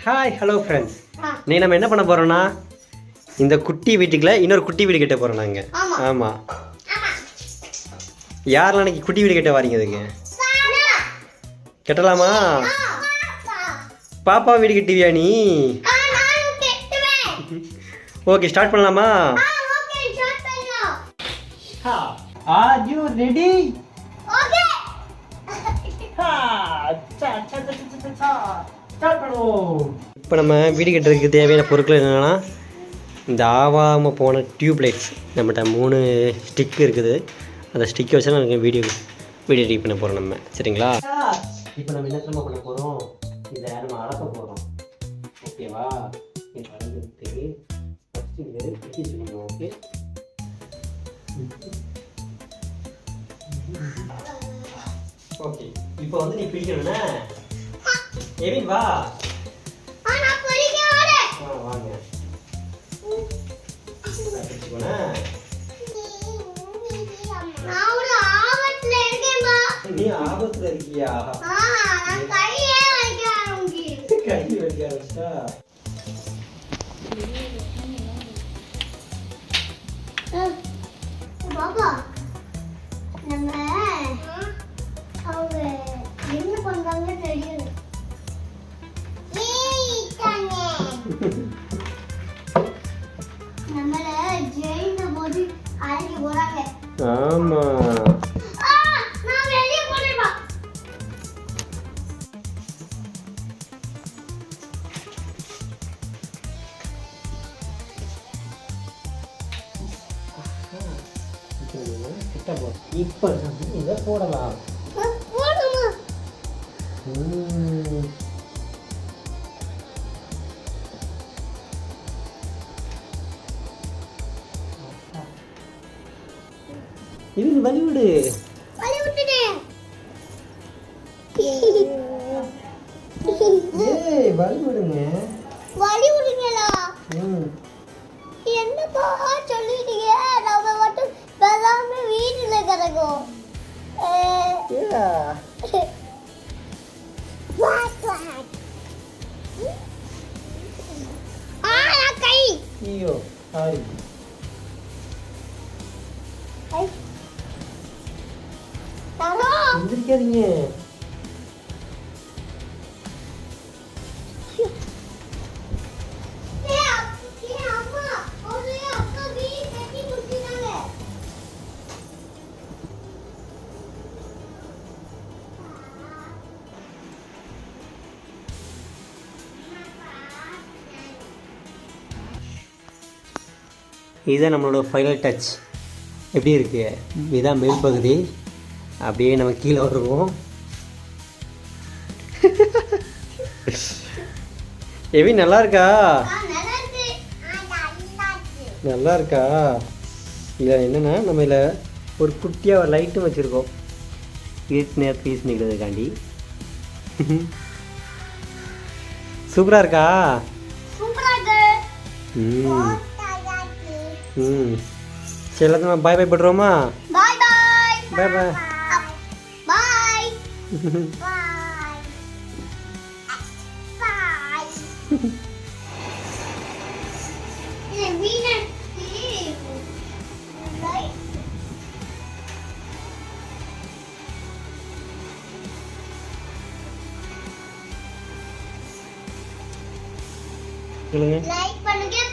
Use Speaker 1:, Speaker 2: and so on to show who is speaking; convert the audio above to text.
Speaker 1: Hi hello friends நீ நம்ம என்ன பண்ண போறோம்னா இந்த குட்டி வீட்டுக்குள்ள இன்னொரு குட்டி வீடு கட்ட போறோம் நாங்க.
Speaker 2: ஆமா.
Speaker 1: ஆமா. யாரெல்லாம் இன்னைக்கு குட்டி வீடு கட்ட வாரீங்க அதுக்கு கட்டலாமா? பாப்பா. வீடு கட்டுவியா நீ? ஓகே ஸ்டார்ட் பண்ணலாமா? ஆர் யூ ரெடி ஸ்டார்ட் பண்ணுவோம். இப்போ நம்ம வீடு கட்டுறதுக்கு தேவையான பொருட்கள் என்னென்னா இந்த ஆவாமல் போன டியூப் லைட்ஸ் நம்மகிட்ட மூணு ஸ்டிக் இருக்குது. அந்த ஸ்டிக்கை வச்சு நாங்கள் வீடியோ வீடியோ எடிட் பண்ண போகிறோம் நம்ம. சரிங்களா? இப்போ நம்ம என்ன தெரியுமா பண்ண போகிறோம் இதை நம்ம அளக்க போகிறோம் ஓகேவா இது அளந்துட்டு ஃபஸ்ட்டு இதை பிடிச்சி வச்சுக்கணும் ஓகே ஓகே இப்போ வந்து நீ பிடிக்கணும்னா எவின் வா. வாங்க. நீ ஆபத்துல இருக்கியா? கை வைக்க ஆரம்பிச்சா
Speaker 2: நம்மள ஜெயில போது அழைக்க போறாங்க.
Speaker 1: ஆமா.
Speaker 2: ஆ, நான் வெளியே போனேன்பா
Speaker 1: கிட்ட போ இப்போ இதை போடலாம்.
Speaker 2: போடுமா?
Speaker 1: இது வழி விடு
Speaker 2: வழி விட்டுட்டேன்
Speaker 1: ஏய் வழி விடுங்க
Speaker 2: வழி விடுங்களா
Speaker 1: ம்
Speaker 2: என்னப்பா சொல்லிட்டீங்க? நம்ம மட்டும் எல்லாமே வீட்டுல கிடக்கும்.
Speaker 1: ஐயோ சாரி
Speaker 2: ஐ. வந்திருக்காதீங்க.
Speaker 1: இதுதான் நம்மளோட ஃபைனல் டச் எப்படி இருக்கு? இதுதான் மேல் பகுதி. அப்படியே நம்ம கீழே வருவோம் எவி நல்லா இருக்கா
Speaker 2: நல்லா இருக்கு.
Speaker 1: இதில் என்னென்னா நம்ம இதில் ஒரு குட்டியாக ஒரு லைட்டும் வச்சுருக்கோம் இருட்டு நேரத்தில் யூஸ் பண்ணிக்கிறதுக்காண்டி சூப்பராக இருக்கா
Speaker 2: சூப்பரா இருக்கு.
Speaker 1: ம். ம் சரி எல்லாத்தையும் பாய் பாய் பண்ணுறோமா
Speaker 2: Bye bye.
Speaker 1: Bye bye.
Speaker 2: Bye. Bye. Bye. இது வீணடிச்சு. Bye.
Speaker 1: சொல்லுங்க
Speaker 2: லைக் பண்ணுங்க சப்ஸ்கிரைப் பண்ணுங்க